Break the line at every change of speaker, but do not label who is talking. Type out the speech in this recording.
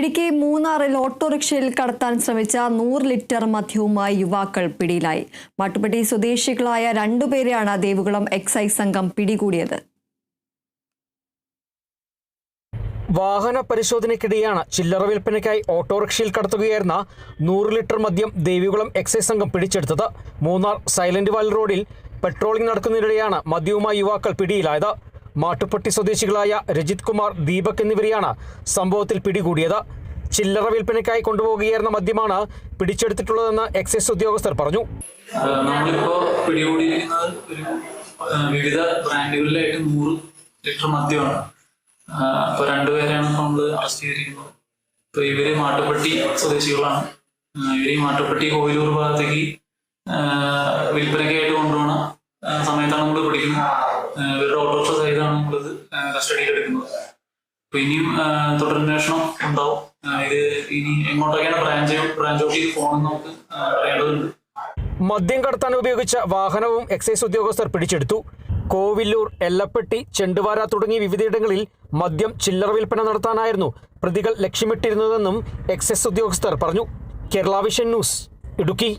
ഇടുക്കി മൂന്നാറിൽ ഓട്ടോറിക്ഷയിൽ കടത്താൻ ശ്രമിച്ച നൂറ് ലിറ്റർ മദ്യവുമായി യുവാക്കൾ പിടിയിലായി. മാട്ടുപ്പെട്ടി സ്വദേശികളായ രണ്ടുപേരെയാണ് ദേവികുളം എക്സൈസ് സംഘം പിടികൂടിയത്.
വാഹന പരിശോധനയ്ക്കിടെയാണ് ചില്ലറ വിൽപ്പനയ്ക്കായി ഓട്ടോറിക്ഷയിൽ കടത്തുകയായിരുന്ന നൂറ് ലിറ്റർ മദ്യം ദേവികുളം എക്സൈസ് സംഘം പിടിച്ചെടുത്തത്. മൂന്നാർ സൈലന്റ് വാലി റോഡിൽ പെട്രോളിംഗ് നടക്കുന്നതിനിടെയാണ് മദ്യവുമായി യുവാക്കൾ പിടിയിലായത്. മാട്ടുപ്പെട്ടി സ്വദേശികളായ രജിത് കുമാർ ദീപക് എന്നിവരെയാണ് സംഭവത്തിൽ പിടികൂടിയത്. ചില്ലറ വിൽപ്പനയ്ക്കായി കൊണ്ടുപോകുകയായിരുന്ന മദ്യമാണ് പിടിച്ചെടുത്തിട്ടുള്ളതെന്ന് എക്സൈസ് ഉദ്യോഗസ്ഥർ പറഞ്ഞു.
നമ്മളിപ്പോ പിടികൂടിയിരിക്കുന്നത് ഒരു വിവിധ ബ്രാൻഡുകളിലായിട്ട് നൂറ് ലിറ്റർ മദ്യമാണ്. അപ്പൊ രണ്ടുപേരെയാണ് ഇപ്പൊ അറസ്റ്റ് ചെയ്തിരിക്കുന്നത്. ഇപ്പൊ ഇവർ മാട്ടുപ്പെട്ടി സ്വദേശികളാണ്. ഇവർ മാട്ടുപ്പെട്ടി കോയിലൂർ ഭാഗത്തേക്ക് വിൽപ്പനയ്ക്കായിട്ട് കൊണ്ടുപോകുന്ന സമയത്താണ് നമ്മൾ പിടിക്കുന്നത്. ഇവരുടെ ഓട്ടോറിക്ഷ സഹിതമാണ് നമ്മളിത് കസ്റ്റഡിയിൽ എടുക്കുന്നത്. അപ്പൊ ഇനിയും തുടരന്വേഷണം ഉണ്ടാവും. ഇത് ഇനി എങ്ങോട്ടൊക്കെയാണ് ബ്രാഞ്ച് ബ്രാഞ്ച് ഓഫീസ് പോകണമെന്ന് നമുക്ക് അറിയേണ്ടതുണ്ട്.
മദ്യം കടത്താൻ ഉപയോഗിച്ച വാഹനവും എക്സൈസ് ഉദ്യോഗസ്ഥർ പിടിച്ചെടുത്തു. കോവില്ലൂർ എല്ലപ്പെട്ടി ചെണ്ടുവാര തുടങ്ങി വിവിധയിടങ്ങളിൽ മദ്യം ചില്ലറ വിൽപ്പന നടത്താനായിരുന്നു പ്രതികൾ ലക്ഷ്യമിട്ടിരുന്നതെന്നും എക്സൈസ് ഉദ്യോഗസ്ഥർ പറഞ്ഞു. കേരളാവിഷൻ ന്യൂസ് ഇടുക്കി.